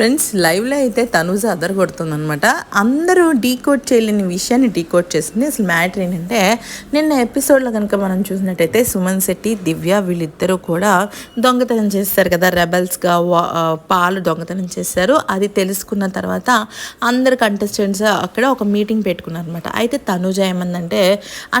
Friends లైవ్లో అయితే తనూజ అదర కొడుతుందనమాట అందరూ డీకోడ్ చేయలేని విషయాన్ని డీకోడ్ చేసింది. అసలు మ్యాటర్ ఏంటంటే నిన్న ఎపిసోడ్లో కనుక మనం చూసినట్టయితే సుమన్ శెట్టి దివ్య వీళ్ళిద్దరూ కూడా దొంగతనం చేస్తారు కదా. రెబల్స్గా పాలు దొంగతనం చేశారు. అది తెలుసుకున్న తర్వాత అందరు కంటెస్టెంట్స్ అక్కడ ఒక మీటింగ్ పెట్టుకున్నారనమాట అయితే తనూజ ఏమందంటే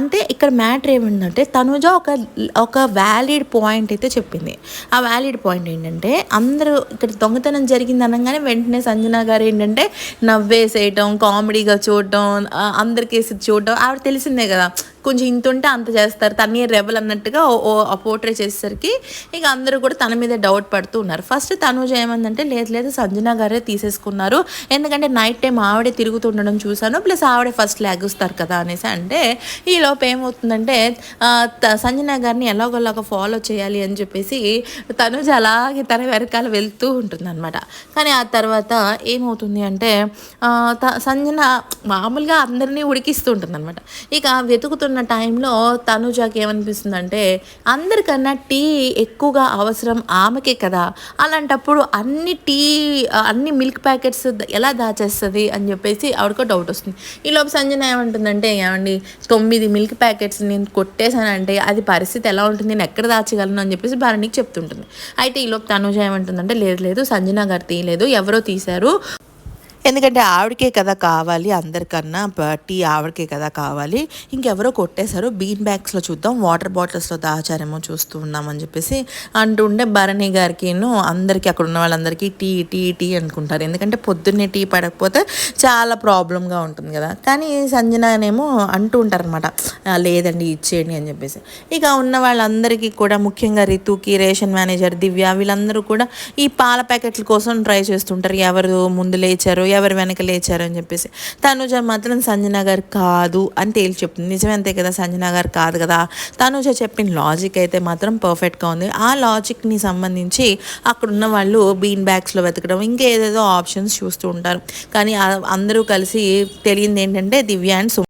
అంటే ఇక్కడ మ్యాటర్ ఏమందంటే తనూజ ఒక ఒక వ్యాలిడ్ పాయింట్ అయితే చెప్పింది. ఆ వ్యాలిడ్ పాయింట్ ఏంటంటే అందరూ ఇక్కడ దొంగతనం జరిగింది అనగా అనగానే వెంటనే సంజన గారు ఏంటంటే నవ్వేసేయటం కామెడీగా చూడటం అందరికేసి చూడటం ఆవిడ తెలిసిందే కదా. కొంచెం ఇంత ఉంటే అంత చేస్తారు. తనే రెబల్ అన్నట్టుగా ఓ- ఆ పోర్ట్రే చేసేసరికి ఇక అందరూ కూడా తన మీద డౌట్ పడుతూ ఉన్నారు. ఫస్ట్ తను ఏమందంటే లేదు లేదు సంజన గారే తీసేసుకున్నారు. ఎందుకంటే నైట్ టైం ఆవిడే తిరుగుతుండడం చూశాను. ప్లస్ ఆవిడే ఫస్ట్ లాగుస్తారు కదా అనేసి అంటే ఈ లోపు ఏమవుతుందంటే సంజన గారిని ఎలాగోలాగా ఫాలో చేయాలి అని చెప్పేసి తనుజ అలాగే తన వెనకాల వెళ్తూ ఉంటుందన్నమాట. కానీ ఆ తర్వాత ఏమవుతుంది అంటే త- సంజన మామూలుగా అందరినీ ఉడికిస్తూ ఉంటుంది అనమాట ఇక వెతుకుతున్న టైంలో తనుజాకి ఏమనిపిస్తుందంటే అందరికన్నా టీ ఎక్కువగా అవసరం ఆమెకే కదా. అలాంటప్పుడు అన్ని టీ అన్ని మిల్క్ ప్యాకెట్స్ ఎలా దాచేస్తుంది అని చెప్పేసి ఆవిడకో డౌట్ వస్తుంది. ఈ లోపు సంజన ఏమంటుందంటే ఏమండి తొమ్మిది మిల్క్ ప్యాకెట్స్ నేను కొట్టేశానంటే అది పరిస్థితి ఎలా ఉంటుంది? నేను ఎక్కడ దాచగలను అని చెప్పేసి భరణికి చెప్తుంటుంది. అయితే ఈ లోపు తనుజ ఏమంటుందంటే లేదు లేదు సంజన గారు తీయలేదు. ఎవరో తీశారు. ఎందుకంటే ఆవిడకే కదా కావాలి అందరికన్నా టీ ఆవిడకే కదా కావాలి. ఇంకెవరో కొట్టేశారు. బీన్ బ్యాగ్స్లో చూద్దాం వాటర్ బాటిల్స్లో దాచారేమో చూస్తూ ఉన్నామని చెప్పేసి అంటుండే భరణి గారికిను. అందరికీ అక్కడ ఉన్న వాళ్ళందరికీ టీ టీ టీ అనుకుంటారు. ఎందుకంటే పొద్దున్నే టీ పడకపోతే చాలా ప్రాబ్లంగా ఉంటుంది కదా. కానీ సంజననేమో అంటూ ఉంటారనమాట లేదండి ఇచ్చేయండి అని చెప్పేసి. ఇక ఉన్న వాళ్ళందరికీ కూడా ముఖ్యంగా రితుకి రేషన్ మేనేజర్ దివ్య వీళ్ళందరూ కూడా ఈ పాల ప్యాకెట్ల కోసం ట్రై చేస్తుంటారు. ఎవరు ముందు లేచారు ఎవరు వెనక లేచారు అని చెప్పేసి. తనుజ మాత్రం సంజన గారు కాదు అని తేల్చి చెప్తుంది. నిజమంతే కదా సంజన గారు కాదు కదా. తనుజ చెప్పిన లాజిక్ అయితే మాత్రం పర్ఫెక్ట్గా ఉంది. ఆ లాజిక్ని సంబంధించి అక్కడున్న వాళ్ళు బీన్ బ్యాగ్స్లో వెతకడం ఇంకేదేదో ఆప్షన్స్ చూస్తూ ఉంటారు. కానీ అందరూ కలిసి తెలియంది ఏంటంటే దివ్య అండ్ సుమ